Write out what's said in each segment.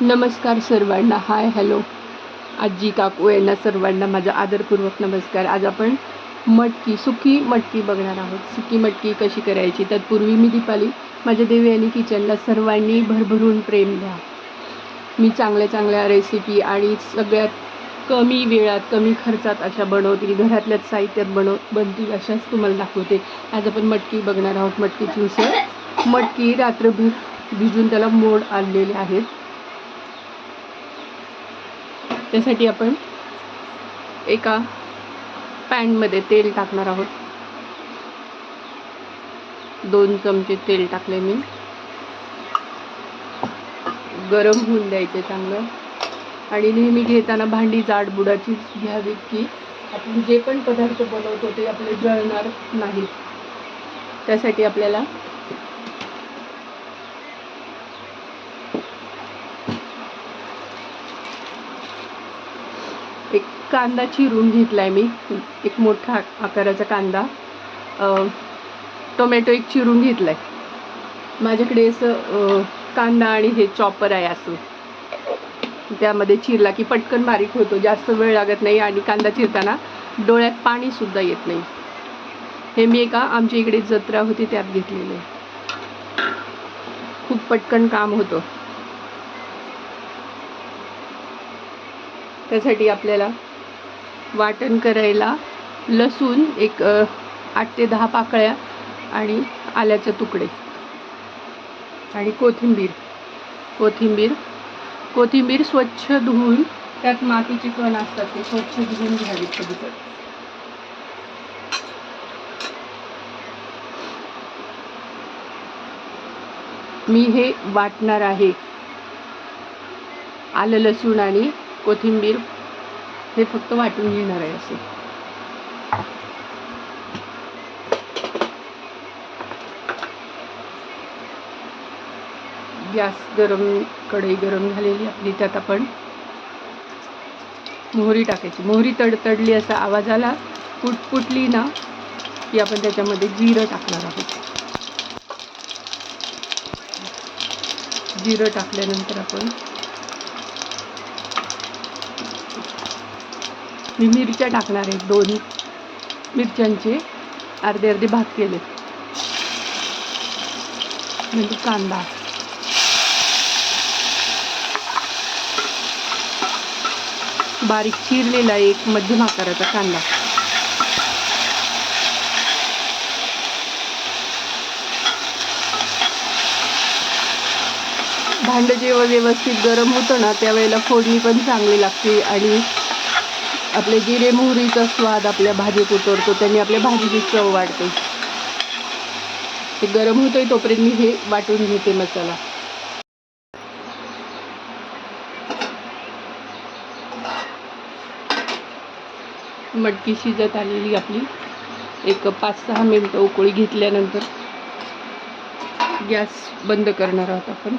नमस्कार सर्वांना. Hi hello. आजी काकू यांना सर्वांना माझा आदरपूर्वक नमस्कार. आज आपण मटकी सुकी मटकी बघणार आहोत. सुकी मटकी कशी करायची? तत्पूर्वी मी दीपाली माझ्या देवी आणि किचनला सर्वांनी भरभरून प्रेम द्या. मी चांगल्या चांगल्या रेसिपी आणि सगळ्यात कमी वेळात कमी खर्चात अशा बनवतील घरातल्याच साहित्यात बनव बनतील अशाच तुम्हाला दाखवते. आज आपण मटकी बघणार आहोत. मटकीची उसळ. मटकी रात्रभर भिजून त्याला मोड आणलेले आहेत. त्यासाठी आपण एका पॅनमध्ये तेल टाकणार आहोत. दोन चमचे तेल टाकले मी. गरम होऊन द्यायचे चांगलं. आणि नेहमी घेताना भांडी जाड बुडाचीच घ्यावी की आपण जे पण पदार्थ बनवतो ते आपले जळणार नाहीत. त्यासाठी आपल्याला एक कांदा चिरून घेतला आहे मी. एक मोठा आकाराचा कांदा. टोमॅटो एक चिरून घेतला आहे माझ्याकडे असं कांदा आणि हे चॉपर आहे असं. त्यामध्ये चिरला की पटकन बारीक होतो. जास्त वेळ लागत नाही आणि कांदा चिरताना डोळ्यात पाणीसुद्धा येत नाही. हे मी एका आमच्या इकडे जत्रा होती त्यात घेतलेले खूप पटकन काम होतं. त्यासाठी आपल्याला वाटण करायला लसूण एक आठ ते दहा पाकळ्या आणि आल्याचे तुकडे आणि कोथिंबीर. कोथिंबीर. कोथिंबीर स्वच्छ धुवून त्यात मातीचे कण असतात ते स्वच्छ धुवून घ्यावी कधीतर. मी हे वाटणार आहे. आलं लसूण आणि कोथिंबीर हे फक्त वाटून घेणार आहे असे. गॅस गरम कढई गरम झालेली आपली त्यात आपण मोहरी टाकायची. मोहरी तडतडली असा आवाज आला पुटपुटली ना की आपण त्याच्यामध्ये जिरं टाकणार आहोत. जिरं टाकल्यानंतर आपण मी मिरच्या टाकणार आहे दोन मिरच्यांचे. अर्धे अर्धे भाग केले. म्हणजे कांदा. बारीक चिरलेला एक मध्यम आकाराचा कांदा. भांडं जेव्हा व्यवस्थित गरम होतं ना त्यावेळेला फोडणी पण चांगली लागते आणि आपले जिरे मोहरीचा स्वाद आपल्या भाजीत उतरतो त्यांनी आपल्या भाजीची चव वाढते. ते गरम होतोय तोपर्यंत मी हे वाटून घेते मसाला. मटकी शिजत आलेली आपली. एक पाच सहा मिनटं उकळी घेतल्यानंतर गॅस बंद करणार आहोत आपण.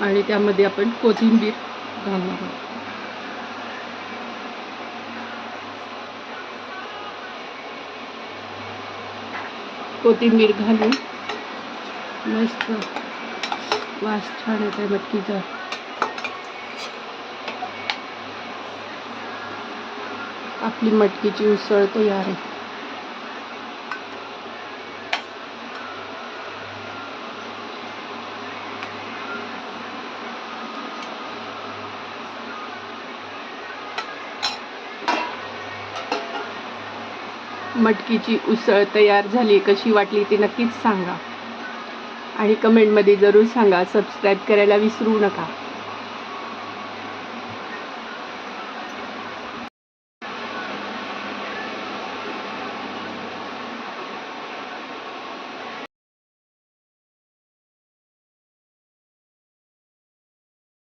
आणि त्यामध्ये आपण कोथिंबीर घालणार आहोत. कोथिंबीर घालून. मस्त. वास छान येत आहे मटकीचा. आपली मटकीची उसळ तयार आहे. मटकीची उसळ तयार झाली कशी वाटली ती नक्कीच सांगा. आणि कमेंटमध्ये जरूर सांगा. सबस्क्राईब करायला विसरू नका.